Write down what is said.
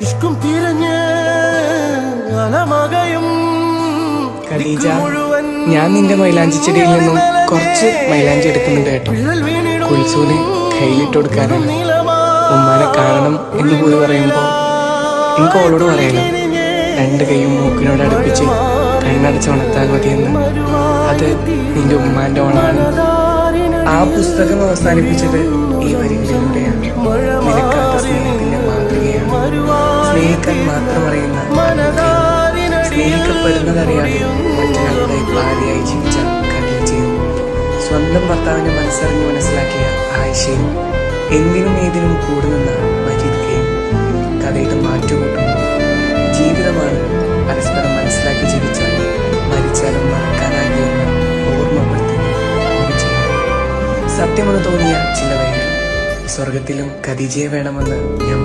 ഇഷ്കും തിരഞ്ഞ് അലമകയും ഖദീജ മുഴുവൻ ഞാൻ നിന്റെ മൈലാഞ്ചി ചെടിയിൽ നിന്നും കുറച്ച് മൈലാഞ്ചി എടുക്കുന്നുണ്ട് കേട്ടോ. കുൽസൂന് കയ്യിലിട്ട് കൊടുക്കാനാണ്. ഉമ്മാനെ കാണണം എന്ന് പോയി പറയുമ്പോൾ എനിക്ക് അവളോട് പറയണം. രണ്ട് കൈയും മൂക്കിനോട് അടുപ്പിച്ച് കണ്ണടച്ച് ഉണർത്താൻ മതിയെന്ന് അത് നിന്റെ ഉമ്മാന്റെ ഓണാണ് ആ പുസ്തകം അവസാനിപ്പിച്ചത് ഈ വരികളിലൂടെയാണ് സ്നേഹിക്കാൻ മാത്രം അറിയുന്ന സ്നേഹിക്കപ്പെടുന്നതറിയാതെ മറ്റൊരാളുടെ ഭാര്യയായി ജീവിച്ച ഖദീജയും സ്വന്തം ഭർത്താവിനെ മനസ്സറിഞ്ഞ് മനസ്സിലാക്കിയ ആയിഷയും എന്തിനും ഏതിനും കൂടുനിന്ന മരിക്കുകയും കഥയുടെ മാറ്റുകൂട്ടും ജീവിതമാണ് പരസ്പരം മനസ്സിലാക്കി ജീവിച്ചാൽ മരിച്ചാലും മറക്കാനാകില്ലെന്ന് ഓർമ്മപ്പെടുത്തുന്നു സത്യമെന്ന് തോന്നിയ ചില വരികൾ സ്വർഗത്തിലും ഖദീജയെ വേണമെന്ന് ഞാൻ